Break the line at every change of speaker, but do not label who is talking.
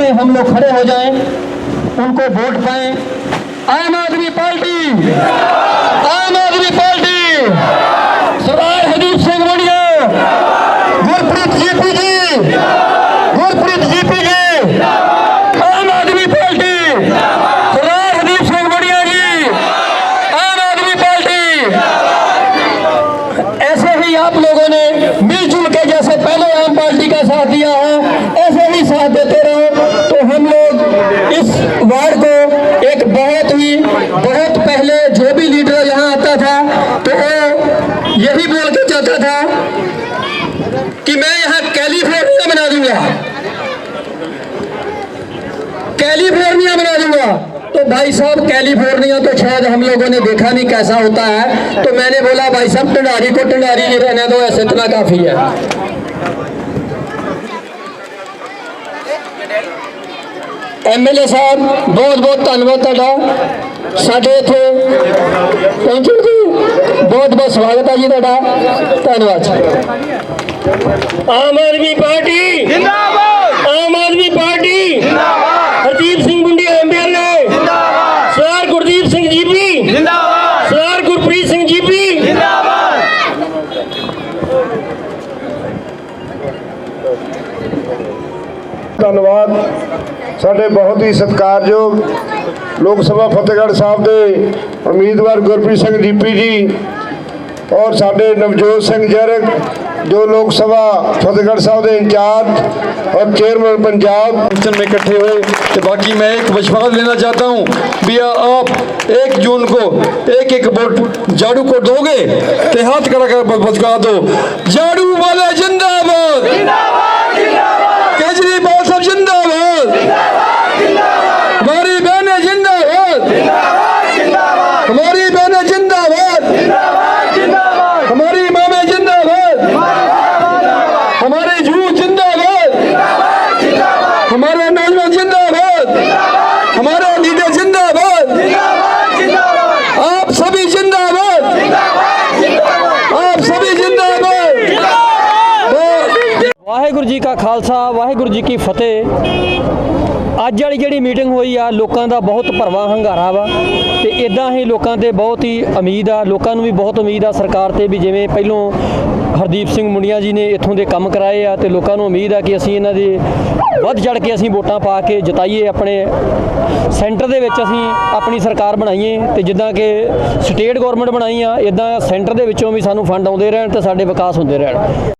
में हम लोग खड़े हो जाएँ, उनको वोट पाएँ। आम आदमी पार्टी, आम आदमी पार्टी। सरदार हजूर सिंह बढ़िया Gurpreet GP ji, Gurpreet GP ji. Aam Aadmi party, सरदार हजूर सिंह बढ़िया जी। आम आदमी पार्टी। ऐसे ही आप लोगों ने मिलजुल के जैसे पहले आम पार्टी का साथ दिया है। एक बहुत ही, बहुत पहले जो भी लीडर यहाँ आता था तो वो यही बोल के चाहता था कि मैं यहाँ कैलिफ़ोर्निया बना दूँगा। कैलिफ़ोर्निया बना दूँगा। तो भाई साहब, कैलिफ़ोर्निया तो शायद हम लोगों ने देखा नहीं कैसा होता है। तो मैंने बोला, भाई साहब, टंडारी को टंडारी नहीं रहने दो, ऐसे इतना काफ़ी है। ਐਮਐਲਏ ਸਾਹਿਬ ਬਹੁਤ ਬਹੁਤ ਧੰਨਵਾਦ ਤੁਹਾਡਾ। ਸਾਡੇ ਇੱਥੇ ਪਹੁੰਚਣ ਦੀ ਬਹੁਤ ਬਹੁਤ ਸਵਾਗਤ ਹੈ ਜੀ ਤੁਹਾਡਾ। ਧੰਨਵਾਦ। ਆਮ ਆਦਮੀ ਪਾਰਟੀ।
ਜਿੰਦਾਬਾਦ।
ਆਮ ਆਦਮੀ ਪਾਰਟੀ।
ਜਿੰਦਾਬਾਦ।
ਹਰਦੀਪ ਸਿੰਘ ਮੁੰਡੀ ਐਮਐਲਏ
ਜਿੰਦਾਬਾਦ।
ਸਰਦਾਰ ਗੁਰਦੀਪ ਸਿੰਘ ਜੀਪੀ
ਜਿੰਦਾਬਾਦ।
ਸਰਦਾਰ ਗੁਰਪ੍ਰੀਤ ਸਿੰਘ ਜੀਪੀ
ਜਿੰਦਾਬਾਦ।
ਧੰਨਵਾਦ ਸਾਡੇ ਬਹੁਤ ਹੀ ਸਤਿਕਾਰਯੋਗ ਲੋਕ ਸਭਾ ਫਤਿਹਗੜ੍ਹ ਸਾਹਿਬ ਦੇ ਉਮੀਦਵਾਰ ਗੁਰਪ੍ਰੀਤ ਸਿੰਘ ਦੀਪੀ ਜੀ ਔਰ ਸਾਡੇ ਨਵਜੋਤ ਸਿੰਘ ਜਰਗ ਜੋ ਲੋਕ ਸਭਾ फतेहगढ़ साहब के इंचार्ज और चेयरमैन पंजाब
फंक्शन में इकट्ठे हुए तो बाकी मैं एक विश्वास लेना चाहता हूँ भैया आप एक जून को एक एक वोट झाड़ू को दोगे तो हाथ खड़ा कर बचका दो झाड़ू वाले
ਵਾਹਿਗੁਰੂ ਜੀ ਕਾ ਖਾਲਸਾ, ਵਾਹਿਗੁਰੂ ਜੀ ਕੀ ਫਤਿਹ। ਅੱਜ ਵਾਲੀ ਜਿਹੜੀ ਮੀਟਿੰਗ ਹੋਈ ਆ, ਲੋਕਾਂ ਦਾ ਬਹੁਤ ਭਰਵਾਂ ਹੰਗਾਰਾ ਵਾ ਤੇ ਇਦਾਂ ਹੀ ਲੋਕਾਂ ਤੇ ਬਹੁਤ ਹੀ ਉਮੀਦ ਆ, ਲੋਕਾਂ ਨੂੰ ਵੀ ਬਹੁਤ ਉਮੀਦ ਆ ਸਰਕਾਰ ਤੇ ਵੀ ਜਿਵੇਂ ਪਹਿਲੋਂ ਹਰਦੀਪ ਸਿੰਘ ਮੁੰਡੀਆਂ ਜੀ ਨੇ ਇੱਥੋਂ ਦੇ ਕੰਮ ਕਰਾਏ ਆ ਤੇ ਲੋਕਾਂ ਨੂੰ ਉਮੀਦ ਆ ਕਿ ਅਸੀਂ ਇਹਨਾਂ ਦੇ ਵੱਧ ਚੜ ਕੇ ਅਸੀਂ ਵੋਟਾਂ ਪਾ ਕੇ ਜਿਤਾਈਏ ਆਪਣੇ ਸੈਂਟਰ ਦੇ ਵਿੱਚ ਅਸੀਂ ਆਪਣੀ ਸਰਕਾਰ ਬਣਾਈਏ ਤੇ ਜਿੱਦਾਂ ਕਿ ਸਟੇਟ ਗਵਰਨਮੈਂਟ ਬਣਾਈ ਆ ਇਦਾਂ ਸੈਂਟਰ ਦੇ ਵਿੱਚੋਂ ਵੀ ਸਾਨੂੰ ਫੰਡ ਆਉਂਦੇ ਰਹਿਣ ਤੇ ਸਾਡੇ ਵਿਕਾਸ ਹੁੰਦੇ ਰਹਿਣ।